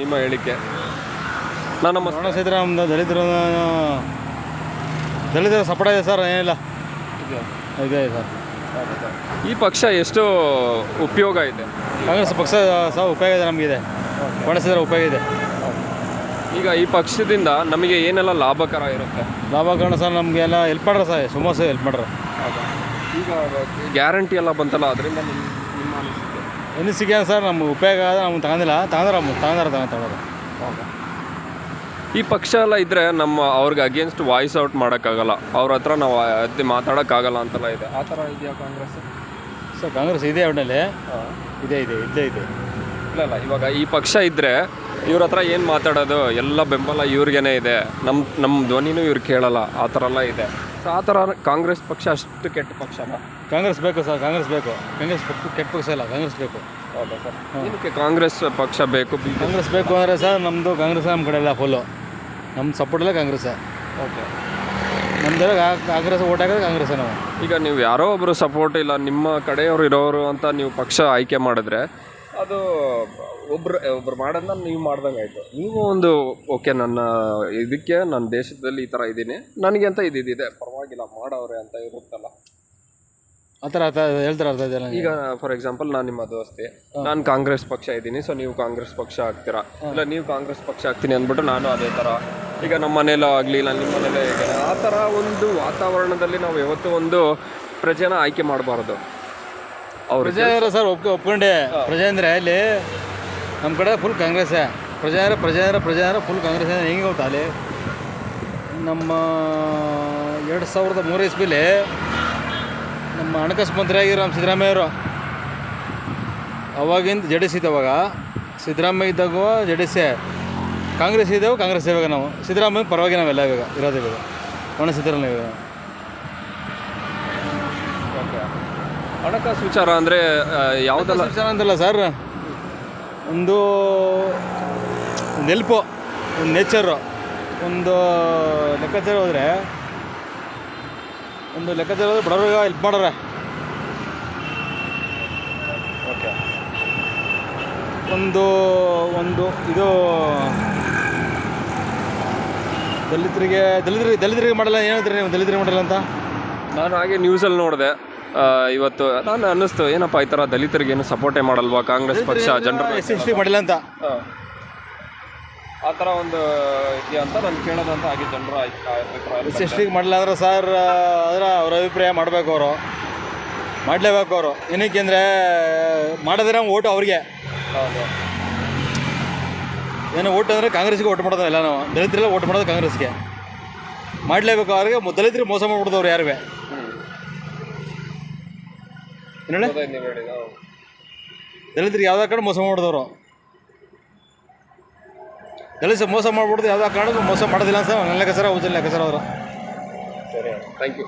ನಿಮ್ಮ ಹೇಳಿಕೆ? ನಾನು ನಮ್ಮ ಸಿದ್ದರಾಮ ದಲಿತರು ನಮ್ದು ದಲಿತರು ದಲಿತರ ಸಪೋರ್ಟ್ ಇದೆ ಸರ್ ಏನಿಲ್ಲ. ಇದೆ ಸರ್ ಈ ಪಕ್ಷ ಎಷ್ಟು ಉಪಯೋಗ ಇದೆ? ಕಾಂಗ್ರೆಸ್ ಪಕ್ಷ ಸಹ ಉಪಯೋಗ ಇದೆ ನಮಗಿದೆ. ಬಳಸಿದ್ರೆ ಉಪಯೋಗ ಇದೆ. ಈಗ ಈ ಪಕ್ಷದಿಂದ ನಮಗೆ ಏನೆಲ್ಲ ಲಾಭಕರ ಇರುತ್ತೆ? ಲಾಭಕರ ಸರ್ ನಮಗೆಲ್ಲ ಹೆಲ್ಪ್ ಮಾಡ್ರ ಸರ್ ಸುಮಾರು ಹೆಲ್ಪ್ ಮಾಡ್ರ. ಈಗ ಗ್ಯಾರಂಟಿ ಎಲ್ಲ ಬಂತಲ್ಲ ಅದರಿಂದ ನಿಮ್ಮ ನಿಮ್ಮ ಅನಿಸಿಕೆ ಸಿಗ್ಯಾನ ಸರ್ ನಮ್ಗೆ ಉಪಯೋಗ ಆದ ನಮ್ಗೆ ತಗೊಂಡಿಲ್ಲ. ತಗೊಂಡ್ರ ತಗೊಂಡ್ರ ತಗೊಂಡ್ ಓಕೆ ಈ ಪಕ್ಷ ಎಲ್ಲ ಇದ್ದರೆ ನಮ್ಮ ಅವ್ರಿಗೆ ಅಗೇನ್ಸ್ಟ್ ವಾಯ್ಸ್ ಔಟ್ ಮಾಡೋಕ್ಕಾಗಲ್ಲ. ಅವ್ರ ಹತ್ರ ನಾವು ಅದೇ ಮಾತಾಡೋಕ್ಕಾಗಲ್ಲ ಅಂತೆಲ್ಲ ಇದೆ. ಆ ಥರ ಇದೆಯಾ ಕಾಂಗ್ರೆಸ್? ಸರ್ ಕಾಂಗ್ರೆಸ್ ಇದೆ ಅವನಲ್ಲಿ ಇದೆ ಇದೆ ಇದೇ ಇದೆ. ಇಲ್ಲ ಇಲ್ಲ ಇವಾಗ ಈ ಪಕ್ಷ ಇದ್ದರೆ ಇವ್ರ ಹತ್ರ ಏನು ಮಾತಾಡೋದು? ಎಲ್ಲ ಬೆಂಬಲ ಇವ್ರಿಗೇನೆ ಇದೆ. ನಮ್ಮ ನಮ್ಮ ಧ್ವನಿನೂ ಇವ್ರು ಕೇಳಲ್ಲ. ಆ ಥರ ಎಲ್ಲ ಇದೆ. ಸೊ ಆ ಥರ ಕಾಂಗ್ರೆಸ್ ಪಕ್ಷ ಅಷ್ಟು ಕೆಟ್ಟ ಪಕ್ಷನ? ಕಾಂಗ್ರೆಸ್ ಬೇಕು ಸರ್ ಕಾಂಗ್ರೆಸ್ ಬೇಕು. ಕಾಂಗ್ರೆಸ್ ಕೆಟ್ಟ ಪಕ್ಷ ಇಲ್ಲ ಕಾಂಗ್ರೆಸ್ ಬೇಕು. ಹೌದಾ ಸರ್? ಏನಕ್ಕೆ ಕಾಂಗ್ರೆಸ್ ಪಕ್ಷ ಬೇಕು ಬಿ ಕಾಂಗ್ರೆಸ್ ಬೇಕು ಅಂದರೆ ಸರ್ ನಮ್ಮದು ಕಾಂಗ್ರೆಸ್ ನಮ್ಮ ಕಡೆ ಎಲ್ಲ ಫುಲ್ಲು ನಮ್ಮ ಸಪೋರ್ಟ್ ಎಲ್ಲ ಕಾಂಗ್ರೆಸ್. ಓಕೆ. ನಮ್ದೆಲ್ಲ ಕಾಂಗ್ರೆಸ್ ಓಟ್ ಹಾಕಿದ್ರೆ ಕಾಂಗ್ರೆಸ್ ನಾವು. ಈಗ ನೀವು ಯಾರೋ ಒಬ್ಬರು ಸಪೋರ್ಟ್ ಇಲ್ಲ ನಿಮ್ಮ ಕಡೆಯವರು ಇರೋರು ಅಂತ ನೀವು ಪಕ್ಷ ಆಯ್ಕೆ ಮಾಡಿದ್ರೆ ಅದು ಒಬ್ರು ಒಬ್ರು ಮಾಡೋದನ್ನ ನೀವು ಮಾಡ್ದಂಗೆ ಆಯಿತು. ನೀವು ಒಂದು ಓಕೆ ನನ್ನ ಇದಕ್ಕೆ ನನ್ನ ದೇಶದಲ್ಲಿ ಈ ಥರ ಇದ್ದೀನಿ ನನಗೆ ಅಂತ ಇದಿದೆ. ಪರವಾಗಿಲ್ಲ ಮಾಡೋರೆ ಅಂತ ಇರುತ್ತಲ್ಲ. ಆ ಥರ ಅರ್ಥ ಹೇಳ್ತಾರೆ ಅರ್ಥ ಇದೆಯಲ್ಲ ಈಗ ಫಾರ್ ಎಕ್ಸಾಂಪಲ್ ನಾನು ನಿಮ್ಮ ದೋಸ್ತಿ ನಾನು ಕಾಂಗ್ರೆಸ್ ಪಕ್ಷ ಇದ್ದೀನಿ ಸೊ ನೀವು ಕಾಂಗ್ರೆಸ್ ಪಕ್ಷ ಆಗ್ತೀರಾ? ಇಲ್ಲ ನೀವು ಕಾಂಗ್ರೆಸ್ ಪಕ್ಷ ಆಗ್ತೀನಿ ಅಂದ್ಬಿಟ್ಟು ನಾನು ಅದೇ ಥರ. ಈಗ ನಮ್ಮ ಮನೇಲೋ ಆಗಲಿ ಇಲ್ಲ ನಿಮ್ಮ ಮನೇಲೋ ಹೇಗೆ ಆ ಥರ ಒಂದು ವಾತಾವರಣದಲ್ಲಿ ನಾವು ಯಾವತ್ತೂ ಒಂದು ಪ್ರಜೆನ ಆಯ್ಕೆ ಮಾಡಬಾರ್ದು. ಅವ್ರು ಪ್ರಜೆ ಅಂದ್ರೆ ಸರ್ ಒಪ್ಕೊ ಒಪ್ಕೊಂಡೆ. ಪ್ರಜೆ ಅಂದರೆ ಅಲ್ಲಿ ನಮ್ಮ ಕಡೆ ಫುಲ್ ಕಾಂಗ್ರೆಸ್ಸೇ ಪ್ರಜೆ ಅಂದರೆ ಪ್ರಜೆ ಅಂದರೆ ಪ್ರಜೆ ಅಂದರೆ ಫುಲ್ ಕಾಂಗ್ರೆಸ್ ಹೆಂಗೆ ಗೊತ್ತಾ ಅಲ್ಲಿ? ನಮ್ಮ ಎರಡು ಸಾವಿರದ ಮೂರು ಇಸ್ವಿಲಿ ನಮ್ಮ ಹಣಕಾಸು ಮಂತ್ರಿ ಆಗಿರೋ ನಮ್ಮ ಸಿದ್ದರಾಮಯ್ಯವರು ಅವಾಗಿಂದ ಜೆ ಡಿ ಸಿ ಇತ್ತು ಅವಾಗ. ಸಿದ್ದರಾಮಯ್ಯ ಇದ್ದಾಗ ಜೆ ಡಿ ಸಿ ಕಾಂಗ್ರೆಸ್ ಇದ್ದೇವೆ ಕಾಂಗ್ರೆಸ್ ಇವಾಗ ನಾವು. ಸಿದ್ದರಾಮಯ್ಯ ಪರವಾಗಿ ನಾವೆಲ್ಲ ಇವಾಗ ಇರೋದು ಇವಾಗ. ಒಣ ಸಿದ್ದರಾಮಯ್ಯ ಇವಾಗ. ಹಣಕಾಸು ವಿಚಾರ ಅಂದರೆ ಯಾವುದೆಲ್ಲ? ವಿಚಾರ ಅಂತಲ್ಲ ಸರ್ ಒಂದು ನೆಲ್ಪು ಒಂದು ನೇಚರು ಒಂದು ಲೆಕ್ಕಾಚಾರ ಹೋದರೆ ಒಂದು ಲೆಕ್ಕದಲ್ಲಿ ಬಡವ್ರಿಗೆ ಹೆಲ್ಪ್ ಮಾಡ್ರೆ ಓಕೆ ಒಂದು ಒಂದು ಇದು ದಲಿತರಿಗೆ ದಲಿತರಿಗೆ ದಲಿತರಿಗೆ ಮಾಡಲ್ಲ ಏನು ಹೇಳ್ತೀರಿ ನೀವು ದಲಿತರಿಗೆ ಮಾಡಲ್ಲ ಅಂತ? ನಾನು ಹಾಗೆ ನ್ಯೂಸಲ್ಲಿ ನೋಡಿದೆ. ಇವತ್ತು ನಾನು ಅನ್ನಿಸ್ತು ಏನಪ್ಪ ಈ ಥರ ದಲಿತರಿಗೆ ಏನು ಸಪೋರ್ಟೇ ಮಾಡಲ್ವಾ? ಕಾಂಗ್ರೆಸ್ ಪಕ್ಷ ಜನರ ಎಸ್ ಎಸ್ ಟಿ ಮಾಡಿಲ್ಲ ಅಂತ? ಆ ಥರ ಒಂದು ಇದೆಯಾ ಅಂತ ನಾನು ಕೇಳೋದಂತ ಹಾಗೆ ಜನರ ಸೃಷ್ಟಿಗೆ ಮಾಡಲಾದ್ರೆ ಸರ್ ಅದರ ಅವ್ರ ಅಭಿಪ್ರಾಯ ಮಾಡಬೇಕು ಅವರು. ಮಾಡಲೇಬೇಕು ಅವರು. ಏನಕ್ಕೆ ಅಂದರೆ ಮಾಡಿದ್ರೆ ಓಟು ಅವ್ರಿಗೆ. ಹೌದು. ಏನೋ ಓಟ್ ಅಂದರೆ ಕಾಂಗ್ರೆಸ್ಗೆ ಓಟ್ ಮಾಡೋದು ಎಲ್ಲ ನಾವು. ದಲಿತರೆಲ್ಲ ಓಟ್ ಮಾಡೋದು ಕಾಂಗ್ರೆಸ್ಗೆ ಮಾಡಲೇಬೇಕು ಅವ್ರಿಗೆ ದಲಿತರಿಗೆ ಮೋಸ ಮಾಡ್ಬಿಡ್ದವ್ರು ಯಾರು? ದಲಿತರಿಗೆ ಯಾವುದೇ ಕಾರಣ ಮೋಸ ಮಾಡಿದವರು. ದಲಿತ ಮೋಸ ಮಾಡ್ಬಿಡ್ದು ಯಾವುದೇ ಕಾರಣಕ್ಕೂ ಮೋಸ ಮಾಡೋದಿಲ್ಲ ಸರ್ ನನ್ನ ಲೆಕ್ಕ ಸರ್ ಹೌದಿಲ್ಲ ಲೆಕ್ಕ ಸರ್ ಅವರು ಸರಿ ಥ್ಯಾಂಕ್ ಯು